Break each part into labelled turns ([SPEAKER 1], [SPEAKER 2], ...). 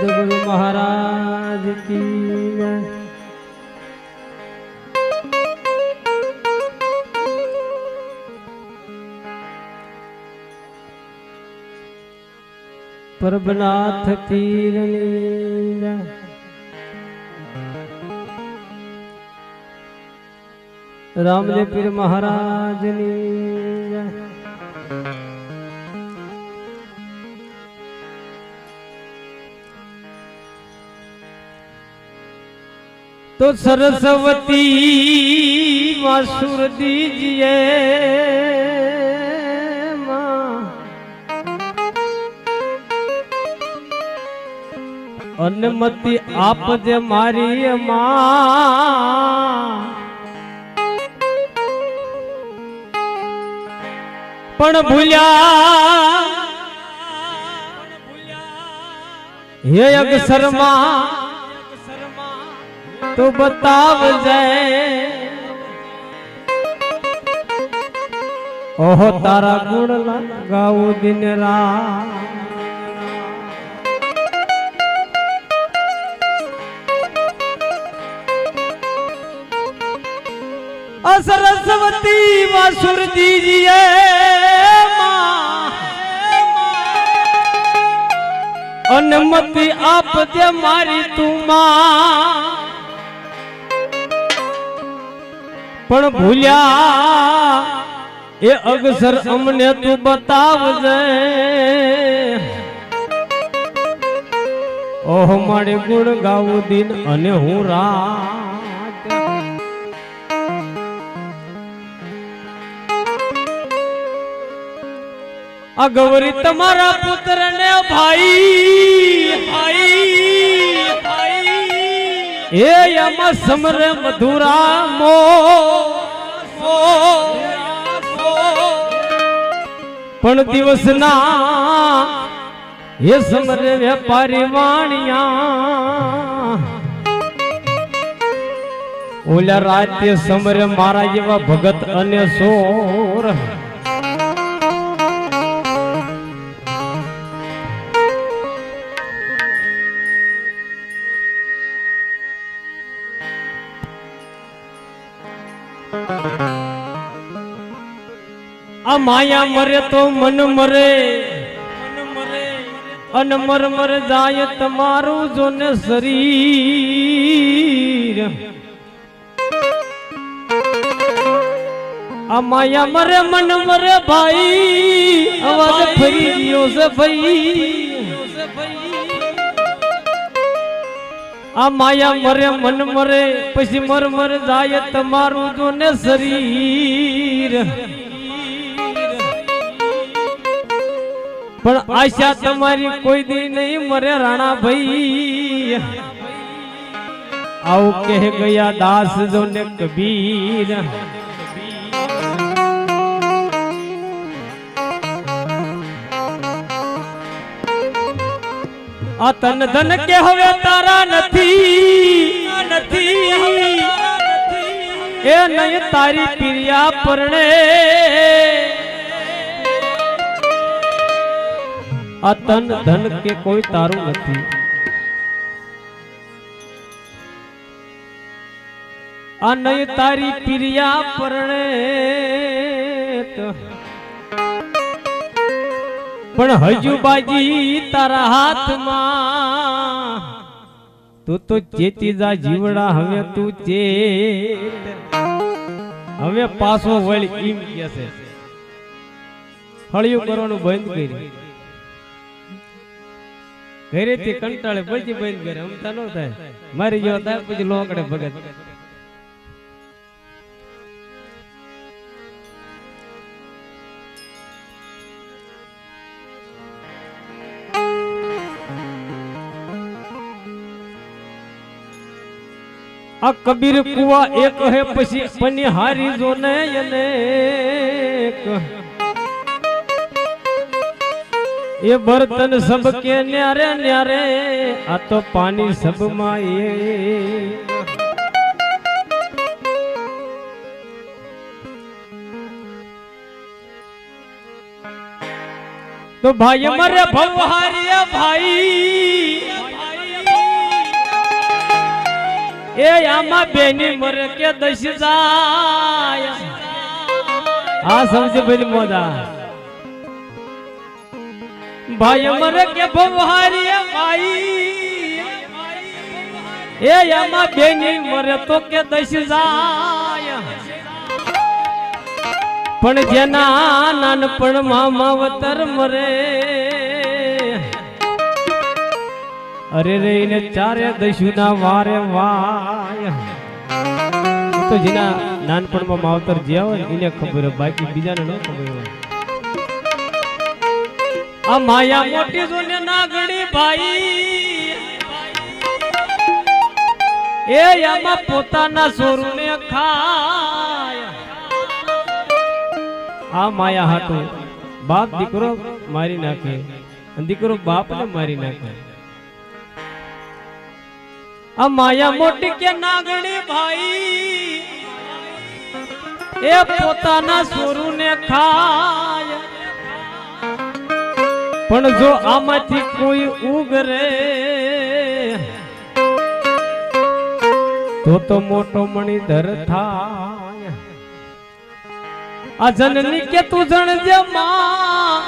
[SPEAKER 1] સદગુરુ મહારાજ કી. પરબનાથ પીરની. રામદેવ પીર મહારાજની તો સરસ્વતી માં દીજીએ માં. અનુમતિ આપજે મારી માં પણ ભૂલ્યા હે અક્ષરમાં તો બતાવજે. ઓહો, તારા ગુણ ગાવું દિન રા સરસ્વતી વાસુર દીજીએ અનુમતિ આપજે મારી તું માં પણ ભૂલ્યા. એ અગસર અમને તું બતાવજે. ઓહ, મારે ગુણ ગાવું દિન અને હું રાત. આ ગૌરી તમારા પુત્ર ને ભાઈ ભાઈ એ યમ સમર મધુરા મો પણ પણ દિવસના એ સમર વેપારી વાણિયા. ઓલા રાતે સમરે મારા જેવા ભગત અને સોર માયા મરે તો મન મરે. અન મર મર જાય તમારું જોને શરીર. આ માયા મરે, મન મરે ભાઈ. અવાજ ફરી ગયો છે ભાઈ. આ માયા મરે, મન મરે, પછી મર મર જાય તમારું જોને શરીર. પણ આશા તમારી કોઈ દી નહીં મરે રાણા ભાઈ આવું કહે ગયા દાસ જો ને કબીર. આ તન ધન કે હવે તારા નથી. નથી. એ નહીં તારી પ્રિયા પરણે. આ તન ધન કે કોઈ તારું નથી. આ નહીં તારી ક્રિયા પરણે પણ હજુ બાજી તારા હાથમાં. તું તો ચેતી જા જીવડા, હવે તું ચે હવે પાછો વળી એમ કે છે. હળિયું કરવાનું બંધ કરી. ઘરેથી કંટાળે પછી બંધ કરે અમતા ન થાય. મારી ગયો થાય પછી લોકડે ભગત. આ કબીર કુવા એક હે પછી પનિહારી જો ને અનેક એ બર્તન સબ કે ન્યારે ન્યારે આ તો પાણી સબ માયે તો ભાઈ મરે ભવહારીએ ભાઈ. એ આમાં બેની મરે કે દશ જાય. આ સમજે ભાઈ મોદા ભાઈ મરે કે ભવારી ભાઈ એ આમાં બેની મરે તો કે દશ જાય. પણ જેના નાનપણમાં માવતર મરે. અરે રે ને ચારે દશુના વારે વાય. તો જેના નાનપણમાં માવતર જ્યાં હોય એને ખબર બાકી બીજાને ન ખબર હોય. આ માયા મોટી જોને નાગણી ભાઈ. એ આમાં પોતાના સોરુને ખાય. આ માયા હાટો. બાપ દીકરો મારી નાખે. દીકરો બાપને મારી નાખે. આ માયા મોટી કે નાગણી ભાઈ. એ પોતાના સોરુને ખાય. પણ જો આમાંથી કોઈ ઉગરે તો તો મોટો મણિધર થાય. આ જનની કે તું જણજે માં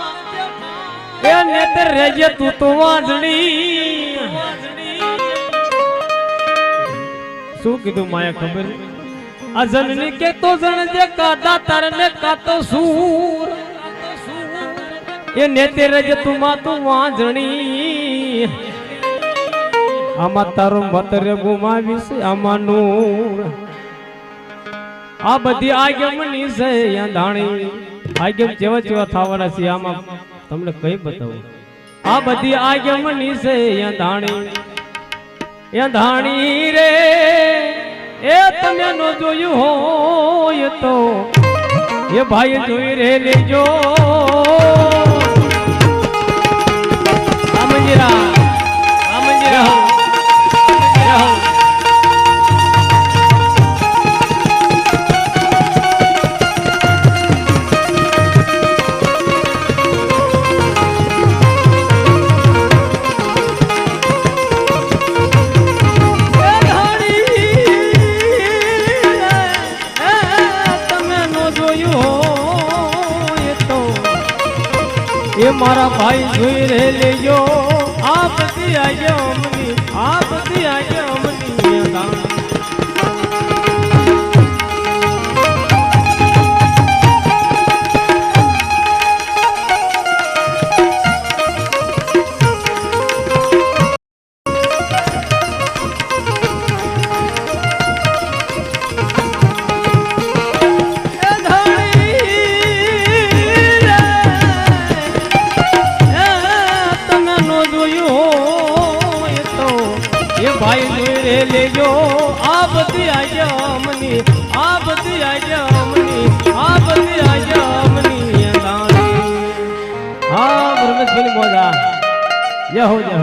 [SPEAKER 1] એ નેતર રેજે તું તો વાંજણી. શું કીધું માયા ખબર? આ જનની કે તો જણજે કાદા તારને કાતો સૂર. એ નેતે રજ તુમા તું વાંજણી. આમાં તારો મતરે ગુમાવીશ, આમાં આ બધી આગમની છે યાંધાણી આગમ જેવા જેવા થવાના છે, આમાં તમને કઈ બતાવું. આ બધી આગમની છે યાંધાણી યાંધાણી રે, એ તમે નો જોયું હોય તો. એ ભાઈ જોઈ રે લેજો મારા ભાઈ જોઈ રે ભાઈ જોઈ લેજો આ બધી આજે અમની આ બધી આજે અમની આ બધી આજે અમની. હા બ્રહ્મેશભાઈ મોજા જય હો જય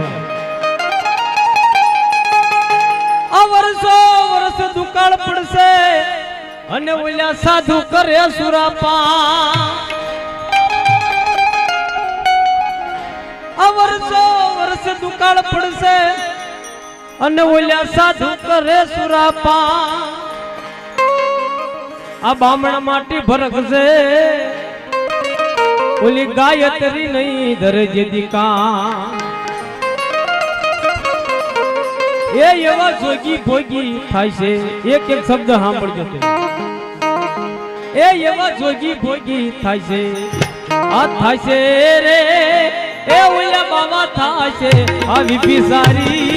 [SPEAKER 1] હો વર્ષો વર્ષ દુકાળ પડશે અને ઓલ્યા સાધુ કરે સુરાપા વર્ષો વર્ષ દુકાળ પડશે અને ઓલ્યા સાધુ કરે સુરાપા. આ બામણા માટી ભરખશે ઓલી ગાયત્રી નહીં ધરજે દીકા. એ એવા જોગી ભોગી થાય છે. એક એક શબ્દ સાંભળજો એ એવા જોગી ભોગી થાય છે. આ થાય છે રે. એ ઓલા બાબા થાય છે. આ વિપી સારી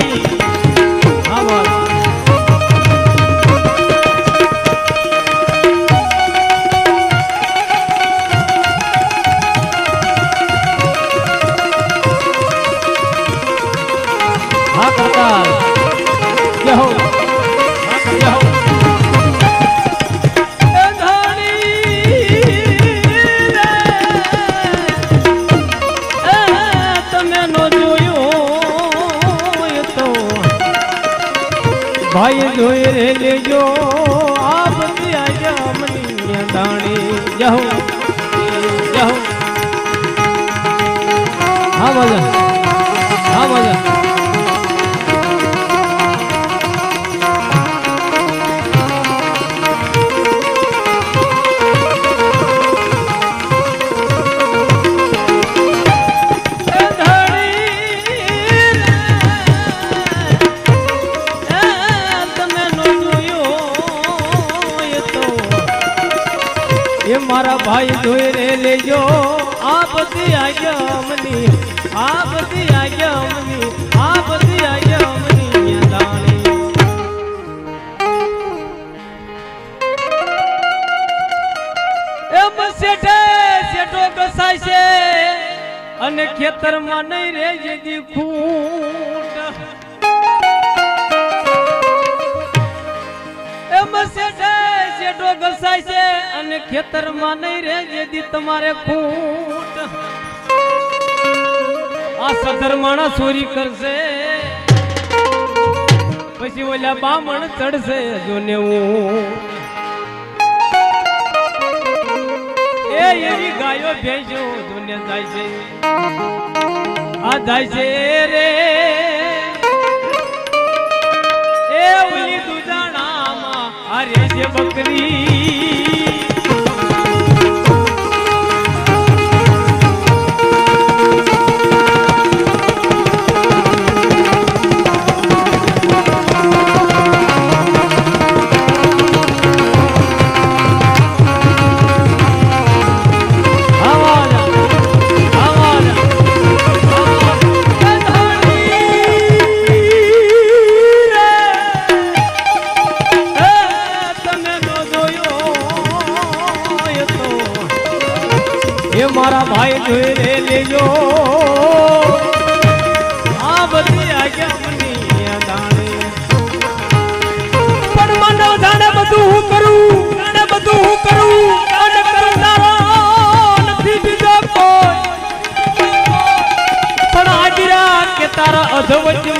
[SPEAKER 1] ભાઈ ધોઈ રે લેજો આ બધી આજે અમની દાણી. જહો જહો હા મજા હા મજા ભાઈ જોઈ રે લેજો આ બધી આગમની આ બધી આગમની આ બધી દાણી એમ શેઠે શેઠો કસાય છે અને ખેતરમાં નહીં રે જેદી ખૂટ એમ શેઠે શેઠો ઘસાય છે અને ખેતરમાં નહીં રે જેદી તમારે ખૂટ. આ સદર માણસ ચોરી કરશે. પછી ઓલા બામણ ચડશે જોને હું એ એવી ગાયો ભેજો જોને જાય છે. આ જાય છે રે. અરે છે બકરી બધું હું કરું અને બધું હું કરું અને કરનારો નથી કોઈ. પણ હાજરા કે તારા અધવચમાં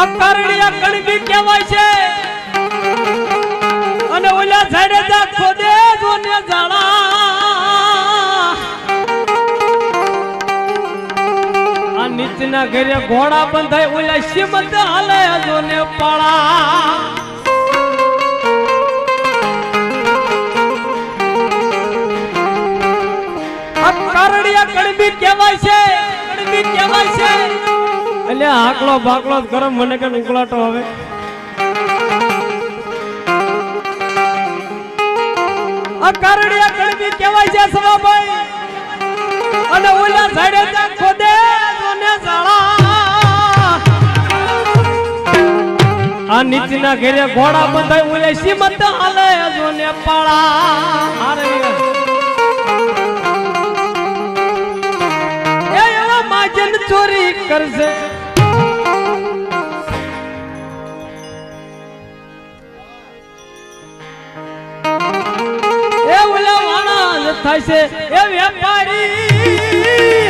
[SPEAKER 1] આ કરડિયા કણબી કહેવાય છે. અને ઓલા સાઈડે જા ખોદે જોને જાળા આ નીચના ઘરે ઘોડા બંધાય, ઓલા શ્રીમંત હાલે જોને પાળા. કરડિયા કડબી કહેવાય છે. કડબી કહેવાય છે. એટલે આકલો બાકલો ગરમ મને કે ઉકળાટો હવે. કરડિયા કડવી કહેવાય છે સવાભાઈ અને ઓલા સાઈડે ત્યાં ખોદે જોને જાળા આ નીચના ઘેરે ઘોડા બંધાય ઓલે સીમત હાલે જોને પાળા. હારે એ એવા માજન ચોરી કરશે. થાય છે. એ વેપારી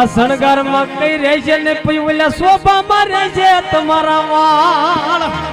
[SPEAKER 1] આ શણગારમાં કઈ રહેશે ને પછી ઓલા શોભા માં રહેશે તમારા વાળ.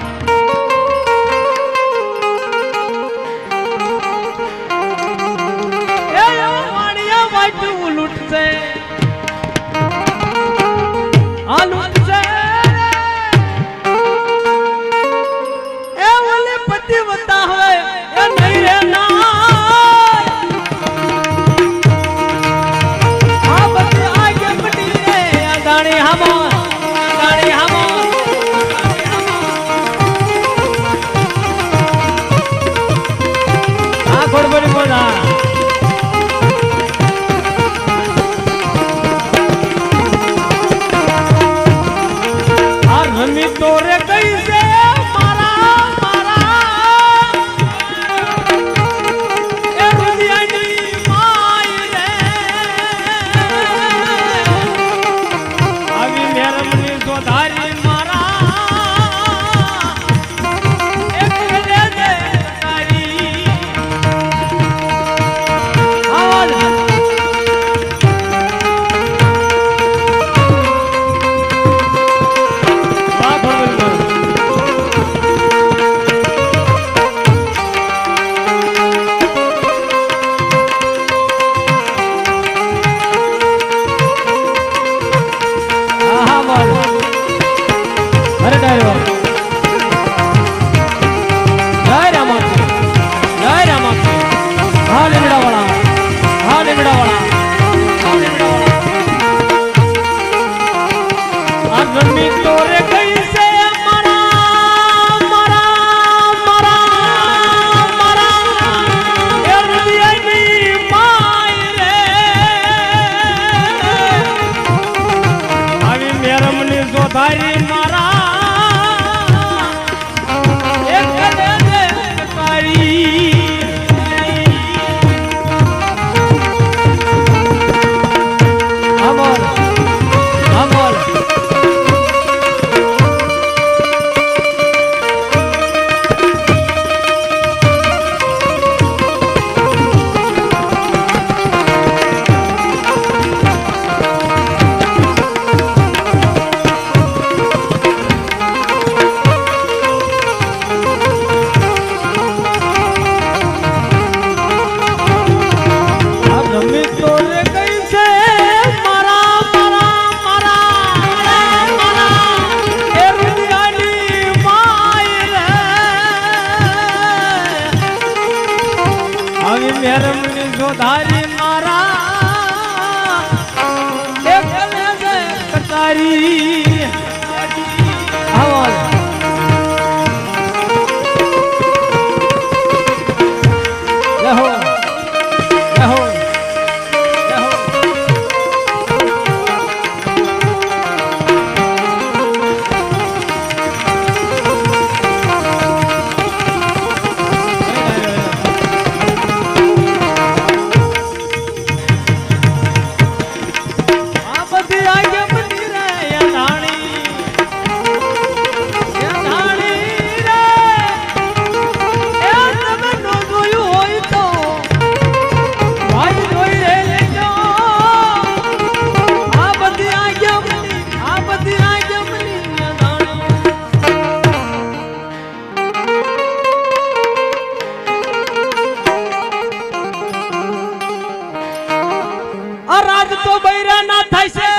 [SPEAKER 1] બૈરા ના થાય છે.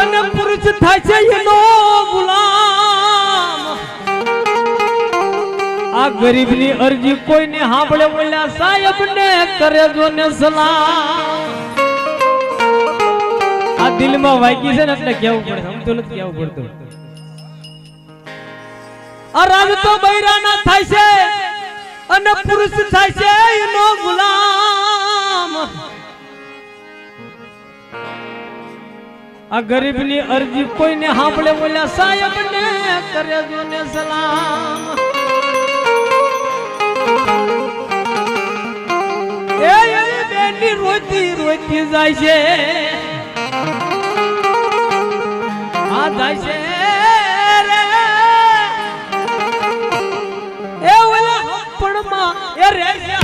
[SPEAKER 1] અને પુરુષ થાય છે એનો ગુલામ. આ ગરીબની અરજી કોઈને સાંભળે બોલ્યા સાહેબ ને કરે જો ને સલામ. આ દિલમાં વાગી છે ને એટલે કેવું પડે સમજો નથી કેવું પડતું. આ તો બૈરા ના થાય છે. અને પુરુષ થાય છે એનો ગુલામ. આ ગરીબની અરજી કોઈને સાંભળે બોલ્યા સાહેબ ને કરજો ને સલામ. એ બેનની રોતી રોતી જાય છે. આ જાય છે એ ઓલા હપ્પડમાં એ રે છે